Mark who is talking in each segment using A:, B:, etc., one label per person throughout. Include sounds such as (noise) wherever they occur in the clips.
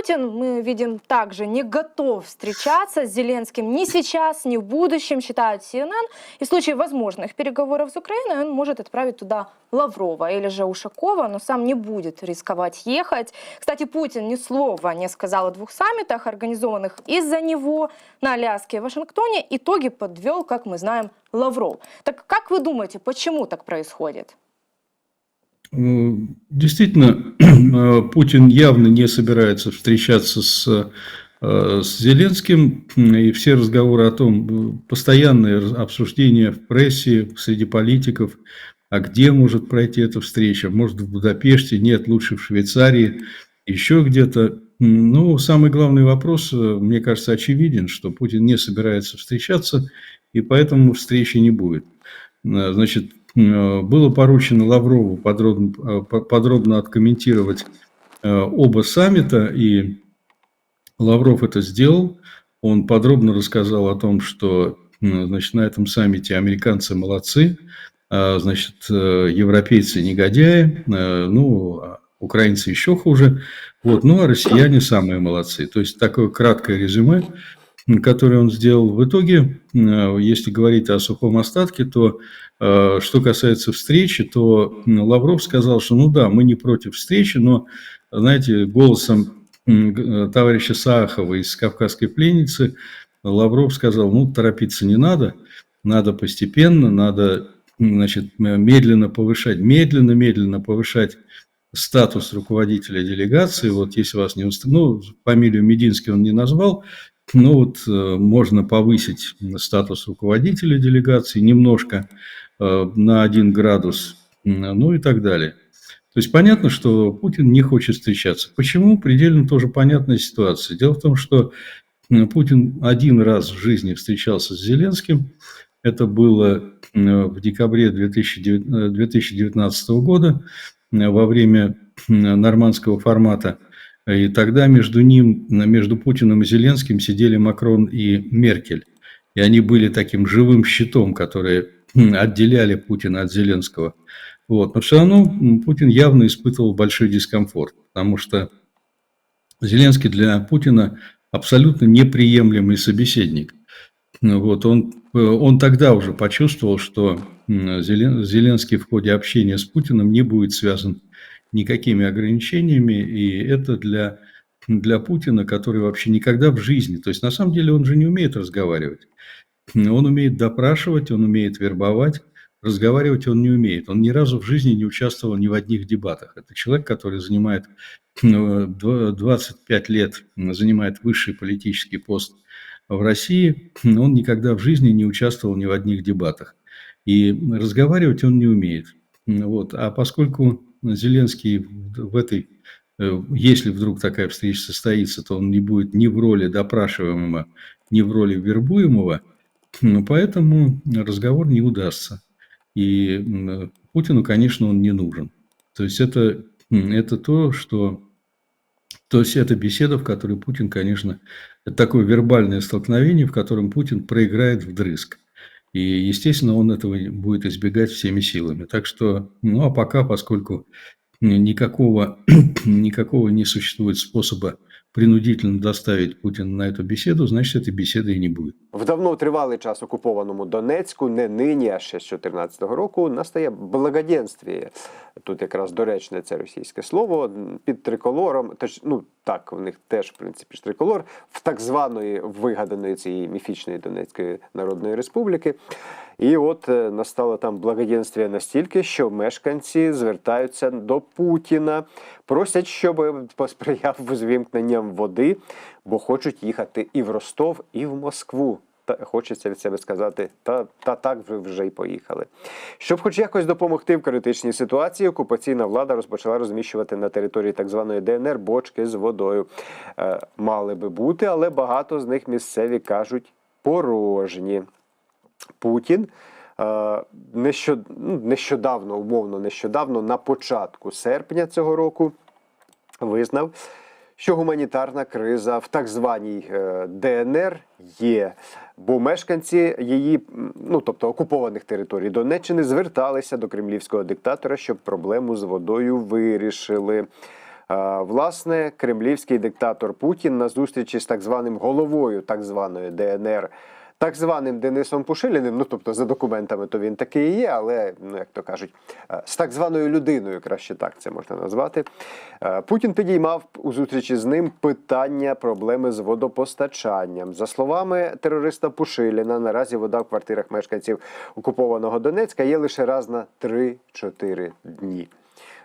A: Путин, мы видим, также не готов встречаться с Зеленским ни сейчас, ни в будущем, считает CNN. И в случае возможных переговоров с Украиной он может отправить туда Лаврова или же Ушакова, но сам не будет рисковать ехать. Кстати, Путин ни слова не сказал о двух саммитах, организованных из-за него на Аляске и Вашингтоне. Итоги подвел, как мы знаем, Лавров. Так как вы думаете, почему так происходит?
B: Э, Действительно, (clears throat) Путин явно не собирается встречаться с, э, с Зеленским, и все разговоры о том, э, постоянные обсуждения в прессе, среди политиков, а где может пройти эта встреча, может в Будапеште, нет, лучше в Швейцарии, еще где-то. Ну, самый главный вопрос, э, мне кажется, очевиден, что Путин не собирается встречаться, и поэтому встречи не будет. Э, Значит, э, было поручено Лаврову подробно, э, по- подробно откомментировать э, оба саммита, и Лавров это сделал. Он подробно рассказал о том, что значит, на этом саммите американцы молодцы, а, значит, э, европейцы негодяи, э, ну, а украинцы еще хуже, вот, ну, а россияне самые молодцы. То есть такое краткое резюме, м, которое он сделал. В итоге, э, если говорить о сухом остатке, то э, что касается встречи, то Лавров сказал, что ну да, мы не против встречи, но, знаете, голосом э, товарища Саахова из «Кавказской пленницы» Лавров сказал, ну, торопиться не надо, надо постепенно, надо, значит, медленно повышать, медленно-медленно повышать статус руководителя делегации. Вот если вас не устраивает, ну, фамилию Мединский он не назвал, но вот э, можно повысить статус руководителя делегации немножко э, на один градус, ну и так далее. То есть понятно, что Путин не хочет встречаться. Почему? Предельно тоже понятная ситуация. Дело в том, что Путин один раз в жизни встречался с Зеленским. Это было в декабре 2009 э, 2019 года во время нормандского формата. И тогда между ним, между Путиным и Зеленским сидели Макрон и Меркель. И они были таким живым щитом, которые отделяли Путина от Зеленского. Вот. Но все равно Путин явно испытывал большой дискомфорт, потому что Зеленский для Путина абсолютно неприемлемый собеседник. Ну Вот, он, э, он тогда уже почувствовал, что Зеленский в ходе общения с Путиным не будет связан никакими ограничениями, и это для, для Путина, который вообще никогда в жизни, то есть на самом деле он же не умеет разговаривать, он умеет допрашивать, он умеет вербовать, разговаривать он не умеет. Он ни разу в жизни не участвовал ни в одних дебатах. Это человек, который занимает э, дв- 25 лет, м, занимает высший политический пост в России. Он никогда в жизни не участвовал ни в одних дебатах. И разговаривать он не умеет. Вот. А поскольку Зеленский в этой, э, если вдруг такая встреча состоится, то он не будет ни в роли допрашиваемого, ни в роли вербуемого, ну, поэтому разговор не удастся. И Путину, конечно, он не нужен. То есть это, это то, что... То есть это беседа, в которой Путин, конечно, это такое вербальное столкновение, в котором Путин проиграет вдрызг. И, естественно, он этого будет избегать всеми силами. Так что, ну, а пока, поскольку никакого, (clears throat) никакого не существует способа принудительно доставить Путина на эту беседу, значит, этой беседы и не будет.
C: В давно тривалий час окупованому Донецьку, не нині, а ще з 2014 року, настає благоденствіє. Тут якраз доречне це російське слово під триколором. Тож, ну так, в них теж в принципі ж триколор в так званої вигаданої цієї міфічної Донецької Народної Республіки. І от е, настало там благоденствие настільки, що мешканці звертаються до Путіна, просять, щоб посприяв з вімкненням води, бо хочуть їхати і в Ростов, і в Москву. Хочеться від себе сказати, та, та так вже, й поїхали. Щоб хоч якось допомогти в критичній ситуації, окупаційна влада розпочала розміщувати на території так званої ДНР бочки з водою. Е, мали би бути, але багато з них місцеві кажуть порожні. Путін е, ну, нещодавно, умовно нещодавно, на початку серпня цього року визнав, що гуманітарна криза в так званій е, ДНР є, бо мешканці її, ну тобто окупованих територій Донеччини, зверталися до кремлівського диктатора, щоб проблему з водою вирішили. Е, Власне, кремлівський диктатор Путін на зустрічі з так званим головою так званої ДНР, так званим Денисом Пушиліним, ну тобто за документами, то він такий і є, але ну як то кажуть, е, з так званою людиною, краще так це можна назвати. е, Путін підіймав у зустрічі з ним питання проблеми з водопостачанням. За словами терориста Пушиліна, наразі вода в квартирах мешканців окупованого Донецька є лише раз на 3-4 дні.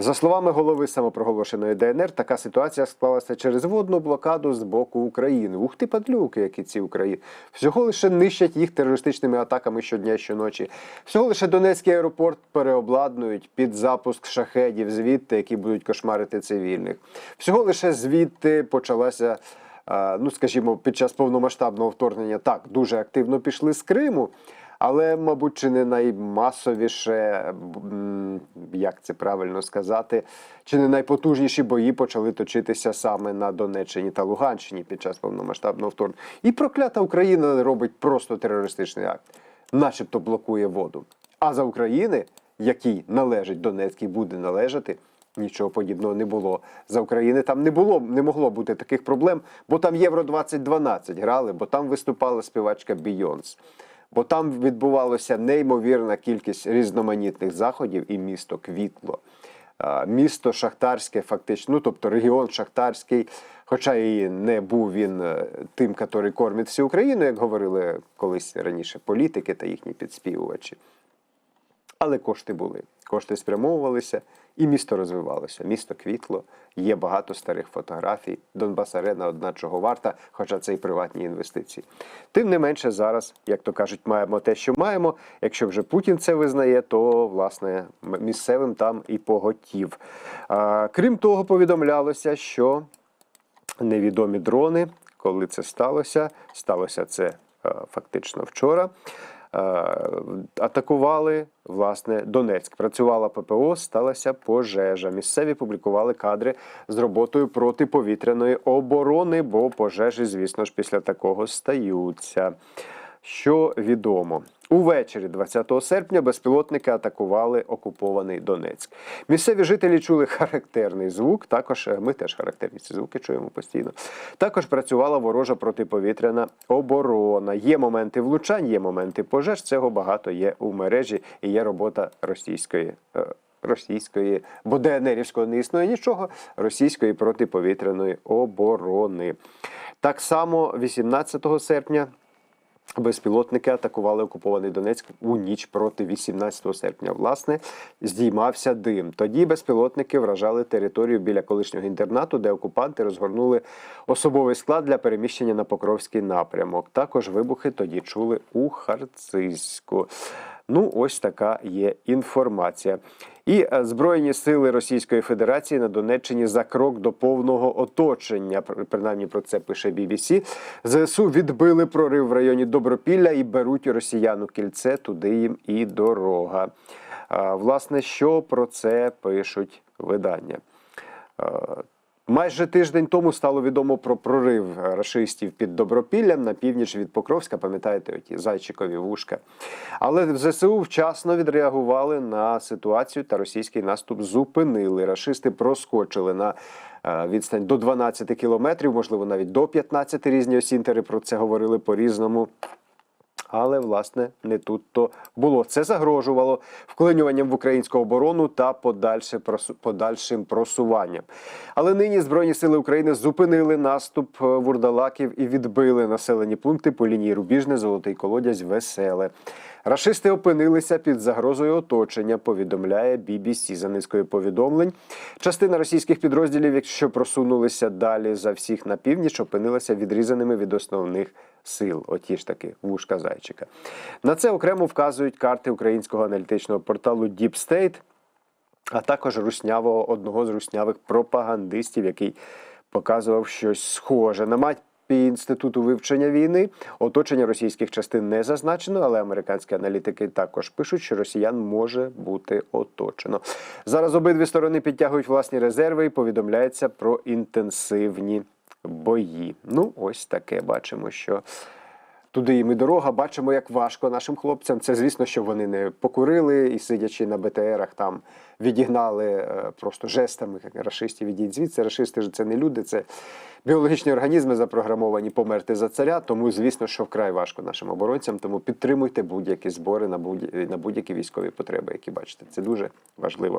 C: За словами голови самопроголошеної ДНР, така ситуація склалася через водну блокаду з боку України. Ух ти, падлюки, які ці України. Всього лише нищать їх терористичними атаками щодня і щоночі. Всього лише Донецький аеропорт переобладнують під запуск шахедів звідти, які будуть кошмарити цивільних. Всього лише звідти почалася. Ну, скажімо, під час повномасштабного вторгнення так дуже активно пішли з Криму, але, мабуть, чи не наймасовіше, як це правильно сказати, чи не найпотужніші бої почали точитися саме на Донеччині та Луганщині під час повномасштабного вторгнення. І проклята Україна робить просто терористичний акт, начебто блокує воду. А за України, якій належить Донецький, буде належати. Нічого подібного не було. За України там не було, не могло бути таких проблем, бо там Євро 2012 грали, бо там виступала співачка Бійонс. Бо там відбувалася неймовірна кількість різноманітних заходів, і місто квітло. Місто Шахтарське, фактично, ну тобто регіон Шахтарський, хоча і не був він е, тим, який кормить всю Україну, як говорили колись раніше політики та їхні підспівувачі. Але кошти були. Кошти спрямовувалися, і місто розвивалося. Місто квітло, є багато старих фотографій. Донбас Арена одна чого варта, хоча це і приватні інвестиції. Тим не менше, зараз, як то кажуть, маємо те, що маємо. Якщо вже Путін це визнає, то власне місцевим там і поготів. А, крім того, повідомлялося, що невідомі дрони, коли це сталося, сталося це е, фактично вчора. Е, Атакували власне Донецьк. Працювала ППО, сталася пожежа. Місцеві публікували кадри з роботою протиповітряної оборони, бо пожежі, звісно ж, після такого стаються. Що відомо, увечері 20 серпня безпілотники атакували окупований Донецьк. Місцеві жителі чули характерний звук. Також е, ми теж характерні ці звуки чуємо постійно. Також працювала ворожа протиповітряна оборона. Є моменти влучань, є моменти пожеж. Цього багато є у мережі і є робота російської. е, Російської, бо ДНРівського не існує нічого, російської протиповітряної оборони. Так само 18 серпня Безпілотники атакували окупований Донецьк у ніч проти 18 серпня. Власне, здіймався дим. Тоді безпілотники вражали територію біля колишнього інтернату, де окупанти розгорнули особовий склад для переміщення на Покровський напрямок. Також вибухи тоді чули у Харцизьку. Ну, ось така є інформація. І е, Збройні сили Російської Федерації на Донеччині за крок до повного оточення. Принаймні про це пише BBC. ЗСУ відбили прорив в районі Добропілля і беруть росіян у кільце. Туди їм і дорога. Власне, що про це пишуть видання? Майже тиждень тому стало відомо про прорив рашистів під Добропіллям на північ від Покровська. Пам'ятаєте, оті зайчикові вушка. Але в ЗСУ вчасно відреагували на ситуацію та російський наступ зупинили. Рашисти проскочили на е, відстань до 12 кілометрів, можливо, навіть до 15 різні осінтери про це говорили по-різному. Але власне не тут то було. Це загрожувало вклинюванням в українську оборону та подальше подальшим просуванням. Але нині Збройні сили України зупинили наступ е, вурдалаків і відбили населені пункти по лінії Рубіжне, Золотий Колодязь, Веселе. Рашисти опинилися під загрозою оточення. Повідомляє BBC за низкою повідомлень. Частина російських підрозділів, якщо просунулися далі за всіх на північ, опинилася відрізаними від основних сил. Оті ж таки вушка зайчика. На це окремо вказують карти українського аналітичного порталу Deep State, а також руснявого одного з руснявих пропагандистів, який показував щось схоже на мапі інституту вивчення війни. Оточення російських частин не зазначено, але американські аналітики також пишуть, що росіян може бути оточено. Зараз обидві сторони підтягують власні резерви і повідомляється про інтенсивні бої. Ну, ось таке бачимо, що туди їм і дорога. Бачимо, як важко нашим хлопцям. Це звісно, що вони не покурили і сидячи на БТРах, там відігнали е, просто жестами рашистів. Ідіть звідси. Рашисти ж це не люди, це біологічні організми запрограмовані померти за царя. Тому, звісно, що вкрай важко нашим оборонцям. Тому підтримуйте будь-які збори на будь- на будь-які військові потреби, які бачите. Це дуже важливо.